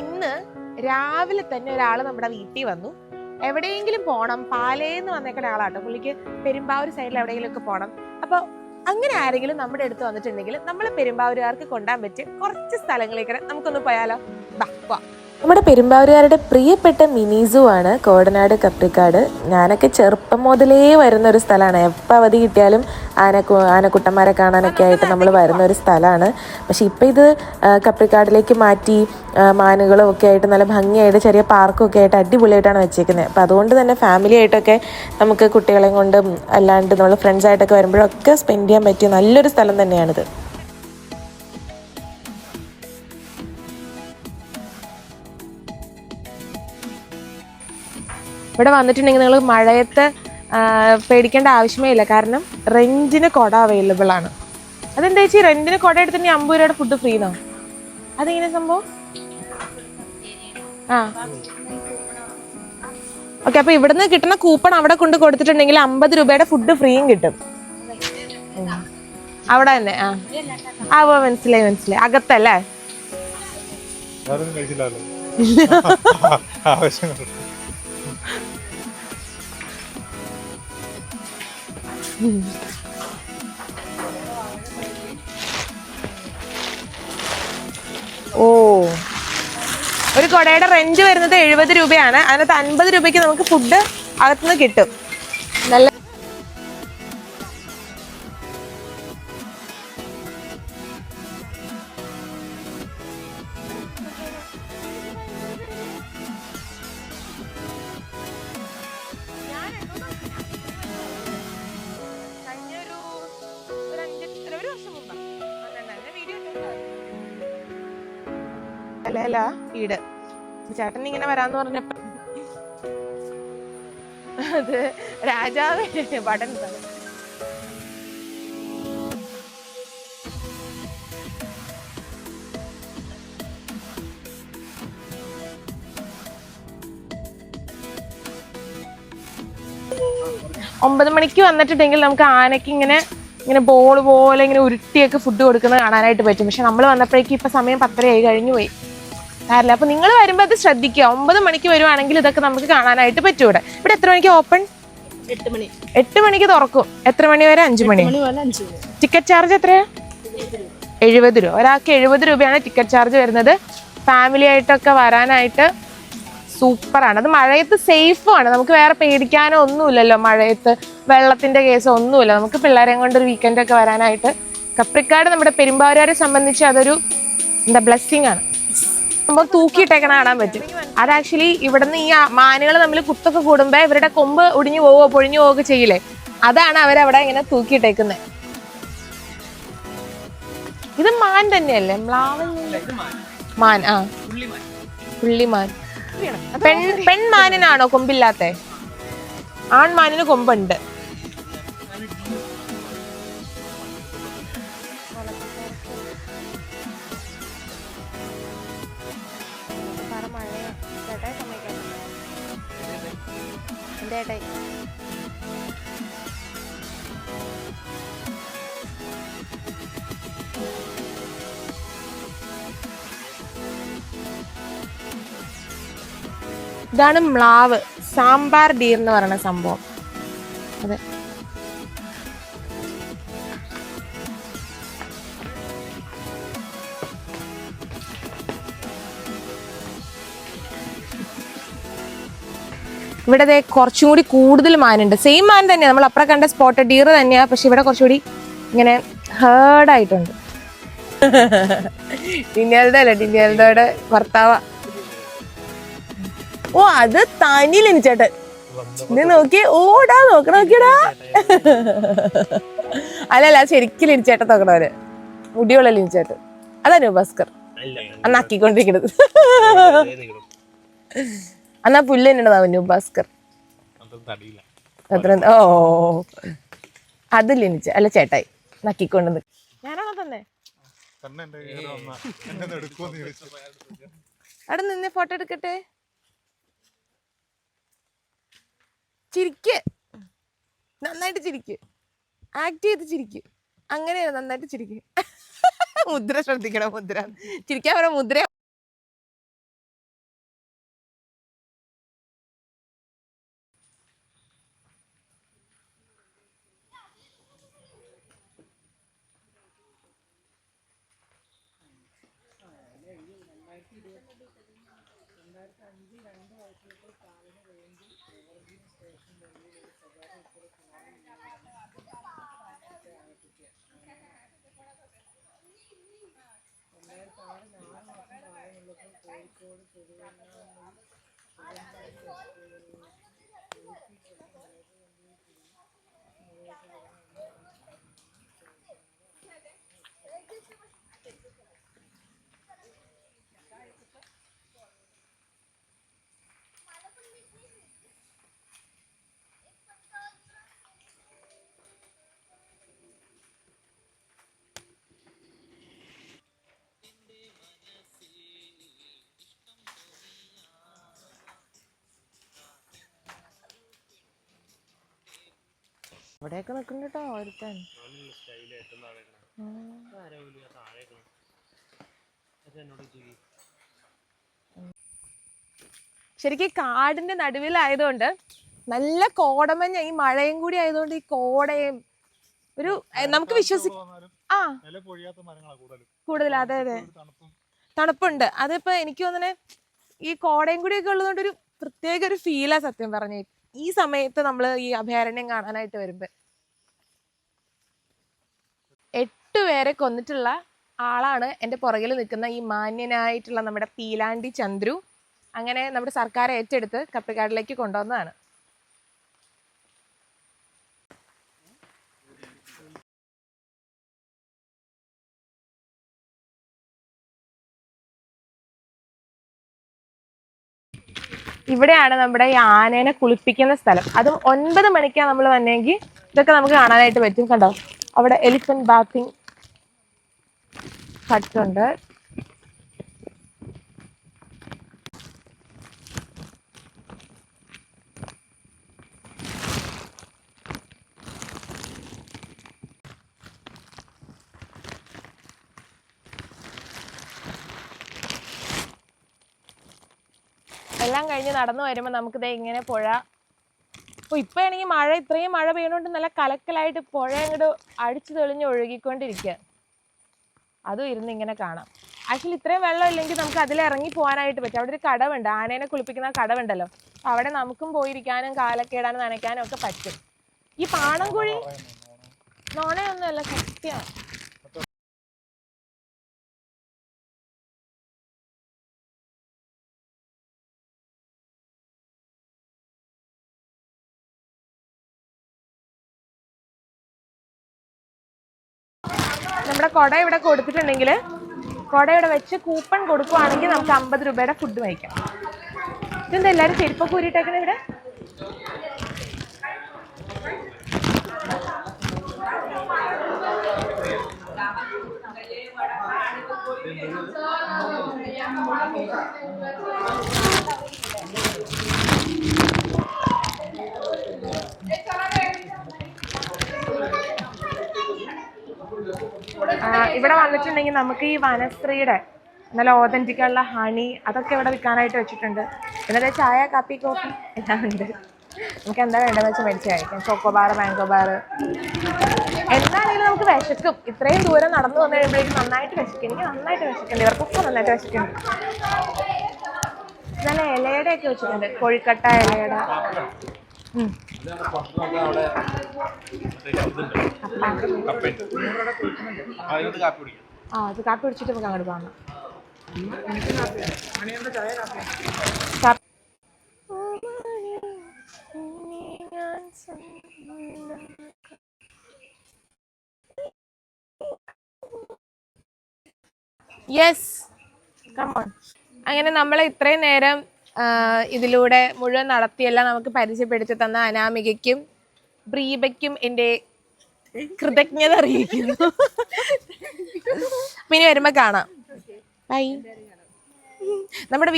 ഇന്ന് രാവിലെ തന്നെ ഒരാൾ നമ്മുടെ വീട്ടിൽ വന്നു. എവിടെയെങ്കിലും പോണം. പാലേന്ന് വന്നേക്കുന്ന ആളാട്ടോ പുള്ളിക്ക് പെരുമ്പാവൂർ സൈഡിൽ എവിടെയെങ്കിലും പോകണം പോണം. അപ്പൊ അങ്ങനെ ആരെങ്കിലും നമ്മുടെ അടുത്ത് വന്നിട്ടുണ്ടെങ്കിൽ നമ്മൾ പെരുമ്പാവൂരുകാർക്ക് കൊണ്ടാൻ പറ്റിയ കുറച്ച് സ്ഥലങ്ങളിലേക്ക് നമുക്കൊന്ന് പോയാലോ? ബാ നമ്മുടെ പെരുമ്പാവൂരുകാരുടെ പ്രിയപ്പെട്ട മിനിസു ആണ് കോടനാട് കപ്രിക്കാട്. ഞാനൊക്കെ ചെറുപ്പം മുതലേ വരുന്ന ഒരു സ്ഥലമാണ്. എപ്പോൾ അവധി കിട്ടിയാലും ആന ആനക്കുട്ടന്മാരെ കാണാനൊക്കെ ആയിട്ട് നമ്മൾ വരുന്ന ഒരു സ്ഥലമാണ്. പക്ഷേ ഇപ്പം ഇത് കപ്രിക്കാടിലേക്ക് മാറ്റി മാനുകളും ഒക്കെ ആയിട്ട് നല്ല ഭംഗിയായിട്ട് ചെറിയ പാർക്കും ഒക്കെ ആയിട്ട് അടിപൊളിയായിട്ടാണ് വെച്ചേക്കുന്നത്. അപ്പോൾ അതുകൊണ്ട് തന്നെ ഫാമിലി ആയിട്ടൊക്കെ നമുക്ക് കുട്ടികളെയും കൊണ്ടും അല്ലാണ്ട് നമ്മൾ ഫ്രണ്ട്സ് ആയിട്ടൊക്കെ വരുമ്പോഴൊക്കെ സ്പെൻഡ് ചെയ്യാൻ പറ്റിയ നല്ലൊരു സ്ഥലം തന്നെയാണിത്. ഇവിടെ വന്നിട്ടുണ്ടെങ്കിൽ നിങ്ങൾ മഴയത്ത് പേടിക്കേണ്ട ആവശ്യമേ ഇല്ല. കാരണം റെന്റിന് കുട അവൈലബിൾ ആണ്. അതെന്താ ചേച്ചി? റെന്റിന് കുട എടുത്തിട്ടുണ്ടെങ്കിൽ അമ്പത് രൂപയുടെ ഫുഡ് ഫ്രീ എന്നാണ് അതെങ്ങനെ സംഭവം? ആ. ഓക്കെ അപ്പൊ ഇവിടുന്ന് കിട്ടുന്ന കൂപ്പൺ അവിടെ കൊണ്ട് കൊടുത്തിട്ടുണ്ടെങ്കിൽ അമ്പത് രൂപയുടെ ഫുഡ് ഫ്രീയും കിട്ടും. അവിടെ തന്നെ ആ. ആ ഉവ്വ് മനസ്സിലായി മനസ്സിലായി. അകത്തല്ലേ? ഓ. ഒരു കുടയുടെ റെന്റ് വരുന്നത് എഴുപത് രൂപയാണ്. അതിനകത്ത് അൻപത് രൂപയ്ക്ക് നമുക്ക് ഫുഡ് അകത്തുനിന്ന് കിട്ടും. അല്ല ഈട്. ചേട്ടൻ ഇങ്ങനെ വരാന്ന് പറഞ്ഞപ്പോ അത് രാജാവ് പടൻ ഒമ്പത് മണിക്ക് വന്നിട്ടുണ്ടെങ്കിൽ നമുക്ക് ആനയ്ക്ക് ഇങ്ങനെ ഇങ്ങനെ ബോൾ പോലെ ഇങ്ങനെ ഉരുട്ടിയൊക്കെ ഫുഡ് കൊടുക്കുന്നത് കാണാനായിട്ട് പറ്റും. പക്ഷെ നമ്മൾ വന്നപ്പോഴേക്കും ഇപ്പൊ സമയം പത്തരയായി കഴിഞ്ഞു പോയി കാര്യമില്ല. അപ്പൊ നിങ്ങൾ വരുമ്പോൾ അത് ശ്രദ്ധിക്കുക. ഒമ്പത് മണിക്ക് വരുവാണെങ്കിൽ ഇതൊക്കെ നമുക്ക് കാണാനായിട്ട് പറ്റും ഇവിടെ ഇവിടെ എത്ര മണിക്ക് ഓപ്പൺ എട്ട് മണി. എട്ട് മണിക്ക് തുറക്കും എത്ര മണി വരെ? അഞ്ചു മണി. ടിക്കറ്റ് ചാർജ് എത്രയാ? എഴുപത് രൂപ. ഒരാൾക്ക് എഴുപത് രൂപയാണ് ടിക്കറ്റ് ചാർജ് വരുന്നത്. ഫാമിലി ആയിട്ടൊക്കെ വരാനായിട്ട് സൂപ്പറാണ് അത് മഴയത്ത് സേഫുമാണ് നമുക്ക് വേറെ പേടിക്കാനോ ഒന്നുമില്ലല്ലോ മഴയത്ത്. വെള്ളത്തിന്റെ കേസോ ഒന്നുമില്ല. നമുക്ക് പിള്ളേരെയും കൊണ്ട് ഒരു വീക്കെൻഡ് ഒക്കെ വരാനായിട്ട്. കപ്രിക്കാട് നമ്മുടെ പെരുമ്പാവൂരാരെ സംബന്ധിച്ച് അതൊരു എന്താ ബ്ലെസ്സിങ് ആണ്. സംഭവം തൂക്കിയിട്ടേക്കണ കാണാൻ പറ്റും. അത് ആക്ച്വലി ഇവിടുന്ന് ഈ മാനുകൾ തമ്മിൽ കുത്തൊക്കെ കൂടുമ്പോ ഇവരുടെ കൊമ്പ് ഒടിഞ്ഞു പോവോ പൊഴിഞ്ഞു പോവുകയോ ചെയ്യില്ലേ? അതാണ് അവരവിടെ ഇങ്ങനെ തൂക്കിയിട്ടേക്കുന്നത് ഇത് മാൻ തന്നെയല്ലേ? മ്ലാവൻ മാൻ. ആ. പുള്ളിമാൻ പെൺ പെൺമാനിനാണോ കൊമ്പില്ലാത്ത? ആൺമാനിന് കൊമ്പുണ്ട്. ഇതാണ് മ്ലാവ്. സാമ്പാർ ഡീർ എന്ന് പറയുന്ന സംഭവം. അതെ. ഇവിടെ ദേ കുറച്ചും കൂടി കൂടുതൽ മാനുണ്ട്. സെയിം മാൻ തന്നെയാണ് നമ്മൾ അപ്പുറം കണ്ട സ്പോട്ട് ഡിയർ തന്നെയാണ് പക്ഷെ ഇവിടെ കുറച്ചുകൂടി ഇങ്ങനെ ഹേർഡായിട്ടുണ്ട് ആയിട്ടുണ്ട്. അല്ല? ടിനിയൽഡയുടെ ഭർത്താവ. ഓ അത് തനിയിലെനി ചേട്ടൻ ഇത് നോക്കി ഓടാ നോക്കണ നോക്കിയടാ. അല്ലല്ല ശരിക്കും ലിനിച്ചേട്ടൻ നോക്കണവര്. മുടിയുള്ള ലിനിച്ചേട്ടൻ. അതാ ഭാസ്കർ. അന്നാക്കിക്കൊണ്ടിരിക്കണത് അന്നാ പുല്ല് തന്നെയാണ് ന്യൂ ഭാസ്കർ. അത്ര ഓ അത് ലിനിച്ച് അല്ല ചേട്ടായി. നക്കിക്കൊണ്ട് നിക്ക്. ഞാനാണോ തന്നെ? എന്നെ അവിടെ നിന്ന് ഫോട്ടോ എടുക്കട്ടെ? ചിരിക്ക്. നന്നായിട്ട് ചിരിക്ക്. ആക്ട് ചെയ്ത് ചിരിക്ക്. അങ്ങനെയാണ് നന്നായിട്ട് ചിരിക്ക്. മുദ്ര ശ്രദ്ധിക്കണം മുദ്ര. ചിരിക്കാൻ പറഞ്ഞ മുദ്ര രണ്ടായിരത്തി ഇരുപത്തി രണ്ടായിരത്തി അഞ്ച് രണ്ട് വയസ്സിലേക്ക് കാലിന് വേണ്ടി ഓർജിൻ സ്റ്റേഷൻ വഴിയിൽ ഒരു സ്വകാര്യ ഉത്തര ആവർത്തിക്കുക രണ്ടായിരത്തി ആറ് നാല് മാസം പ്രായമുള്ളപ്പോൾ കോഴിക്കോട് തിരുവനന്തപുരം ഇവിടെയൊക്കെ നിൽക്കും കേട്ടോ ഒരുത്തൻ. ശരിക്കും കാടിന്റെ നടുവിലായതുകൊണ്ട് നല്ല കോടമഞ്ഞ ഈ മഴയും കൂടി ആയതുകൊണ്ട് ഈ കോടയും ഒരു നമുക്ക് വിശ്വസിക്കാം ആ. കൂടുതൽ അതെ അതെ. തണുപ്പുണ്ട്. അതിപ്പോ എനിക്ക് തോന്നണേ ഈ കോടയും കൂടിയൊക്കെ ഉള്ളതുകൊണ്ട് ഒരു പ്രത്യേക ഒരു ഫീലാ സത്യം പറഞ്ഞ. ഈ സമയത്ത് നമ്മൾ ഈ അഭയാരണ്യം കാണാനായിട്ട് വരുമ്പോൾ എട്ട് പേരെ കൊന്നിട്ടുള്ള ആളാണ് എന്റെ പുറകിൽ നിൽക്കുന്ന ഈ മാന്യനായിട്ടുള്ള നമ്മുടെ പീലാണ്ടി ചന്ദ്രു. അങ്ങനെ നമ്മുടെ സർക്കാർ ഏറ്റെടുത്ത് കപ്പിക്കാടിലേക്ക് കൊണ്ടുവന്നതാണ്. ഇവിടെയാണ് നമ്മുടെ ഈ ആനേനെ കുളിപ്പിക്കുന്ന സ്ഥലം. അതും ഒൻപത് മണിക്കാണ് നമ്മൾ വന്നെങ്കിൽ ഇതൊക്കെ നമുക്ക് കാണാനായിട്ട് പറ്റും. കണ്ടോ? അവിടെ എലിഫന്റ് ബാത്തിങ് ഹട്ട് എല്ലാം കഴിഞ്ഞ് നടന്നു വരുമ്പോൾ നമുക്കിത് ഇങ്ങനെ പുഴ. അപ്പോൾ ഇപ്പൊ ആണെങ്കിൽ മഴ ഇത്രയും മഴ പെയ്യണോണ്ട് നല്ല കലക്കലായിട്ട് പുഴ അങ്ങോട്ട് അടിച്ചു തെളിഞ്ഞ് ഒഴുകിക്കൊണ്ടിരിക്കുക അതും ഇരുന്ന് ഇങ്ങനെ കാണാം. ആക്ച്വലി ഇത്രയും വെള്ളം ഇല്ലെങ്കിൽ നമുക്ക് അതിൽ ഇറങ്ങി പോകാനായിട്ട് പറ്റും. അവിടെ ഒരു കടവുണ്ട്. ആനേനെ കുളിപ്പിക്കുന്ന കടവുണ്ടല്ലോ. അപ്പൊ അവിടെ നമുക്കും പോയിരിക്കാനും കാലൊക്കെ ഇടാനും നനയ്ക്കാനും ഒക്കെ പറ്റും. ഈ പാണംകുഴി നോണയൊന്നുമല്ല സത്യമാണ് നമ്മുടെ കുട ഇവിടെ കൊടുത്തിട്ടുണ്ടെങ്കിൽ കുട ഇവിടെ വെച്ച് കൂപ്പൺ കൊടുക്കുവാണെങ്കിൽ നമുക്ക് അമ്പത് രൂപയുടെ ഫുഡ് വാങ്ങിക്കാം ഇതെന്താ എല്ലാവരും ചെരുപ്പൊക്കെ ഊരിട്ടേക്കണ ഇവിടെ? ആ, ഇവിടെ വന്നിട്ടുണ്ടെങ്കിൽ നമുക്ക് ഈ വനശ്രീയുടെ നല്ല ഓതന്റിക് ആയിട്ടുള്ള ഹണി അതൊക്കെ ഇവിടെ വിൽക്കാനായിട്ട് വെച്ചിട്ടുണ്ട്. പിന്നെ ചായ കാപ്പി കോഫി എല്ലാം ഉണ്ട്. നമുക്ക് എന്താ വേണ്ടതെന്ന് വെച്ചാൽ മേടിച്ച് കഴിക്കാം. ചോക്കോ ബാർ മാംഗോ ബാർ എന്താണെങ്കിലും നമുക്ക് വിശക്കും. ഇത്രയും ദൂരം നടന്നു വന്നു കഴിയുമ്പോഴേക്കും നന്നായിട്ട് വിശക്കും. എനിക്ക് നന്നായിട്ട് വിശക്കുന്നുണ്ട്. ഇവർക്കൊക്കെ നന്നായിട്ട് വിശക്കുന്നുണ്ട്. നല്ല ഇലയുടെ ഒക്കെ വെച്ചിട്ടുണ്ട്. കോഴിക്കട്ട ഇലയുടെ. ഉം. ആ അത് കാപ്പി കുടിച്ചിട്ട് നമുക്ക് അങ്ങോട്ട് പോകാം. യെസ് കമോൺ അങ്ങനെ നമ്മൾ ഇത്രയും നേരം ഇതിലൂടെ മുഴുവൻ നടത്തിയെല്ലാം നമുക്ക് പരിചയപ്പെടുത്തി തന്ന അനാമികയ്ക്കും ബ്രീബയ്ക്കും എന്റെ കൃതജ്ഞത അറിയിക്കുന്നു. പിന്നെ വരുമ്പോ കാണാം. ബൈ നമ്മുടെ